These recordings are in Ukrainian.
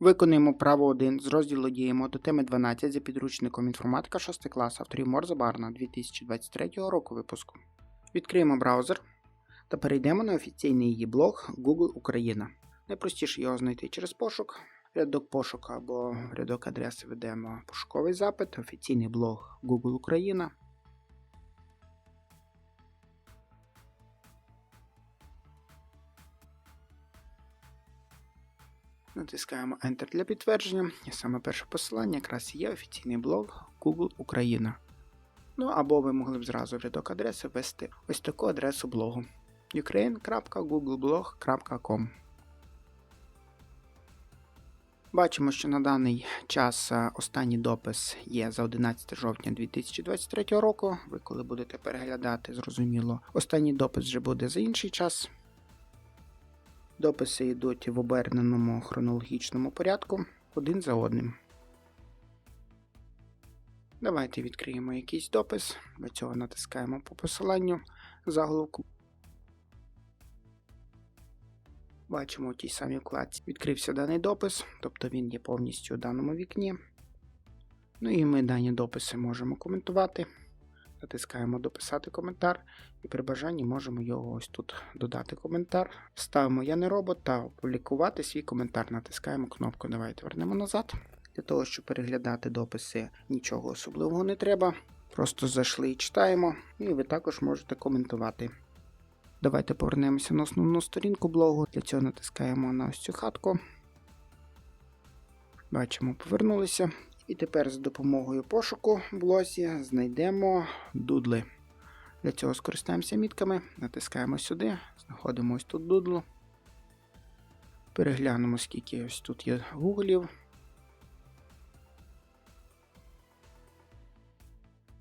Виконуємо право 1 з розділу діємо до теми 12 за підручником інформатика 6 клас авторів Морза Барна 2023 року випуску. Відкриємо браузер та перейдемо на офіційний її блог Google Україна. Найпростіше його знайти через пошук. Рядок пошуку або рядок адреси ведемо пошуковий запит, офіційний блог Google Україна. Натискаємо Enter для підтвердження. І саме перше посилання якраз є офіційний блог Google Україна. Ну або ви могли б зразу в рядок адреси ввести ось таку адресу блогу ukraine.googleblog.com Бачимо, що на даний час е, останній допис є за 11 жовтня 2023 року. Ви коли будете переглядати, зрозуміло, останній допис вже буде за інший час. Дописи йдуть в оберненому хронологічному порядку один за одним. Давайте відкриємо якийсь допис. Для цього натискаємо по посиланню заголовку. Бачимо у тій самій вкладці. Відкрився даний допис, тобто він є повністю у даному вікні. Ну і ми дані дописи можемо коментувати. Натискаємо дописати коментар, і при бажанні можемо його ось тут додати коментар. Ставимо Я не робот та опублікувати свій коментар. Натискаємо кнопку Давайте вернемо назад. Для того, щоб переглядати дописи, нічого особливого не треба. Просто зайшли і читаємо, і ви також можете коментувати. Давайте повернемося на основну сторінку блогу. Для цього натискаємо на ось цю хатку. Бачимо, повернулися. І тепер за допомогою пошуку в блозі знайдемо дудли. Для цього скористаємося мітками, натискаємо сюди, знаходимо ось тут дудлу. Переглянемо, скільки ось тут є гуглів.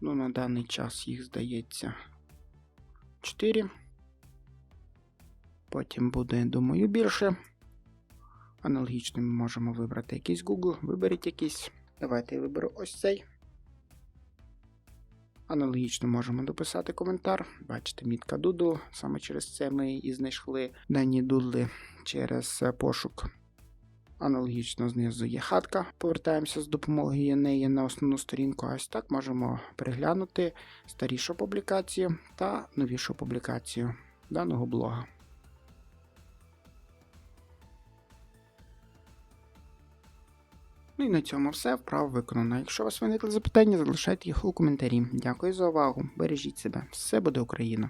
Ну, на даний час їх здається 4. Потім буде, думаю, більше. Аналогічно ми можемо вибрати якийсь Google, виберіть якийсь. Давайте я виберу ось цей. Аналогічно можемо дописати коментар. Бачите, мітка Doodle. Саме через це ми і знайшли дані дудли через пошук. Аналогічно знизу є хатка. Повертаємося з допомогою неї на основну сторінку. Ось так можемо переглянути старішу публікацію та новішу публікацію даного блога. Ну і на цьому все. Вправо виконано. Якщо у вас виникли запитання, залишайте їх у коментарі. Дякую за увагу. Бережіть себе. Все буде Україна!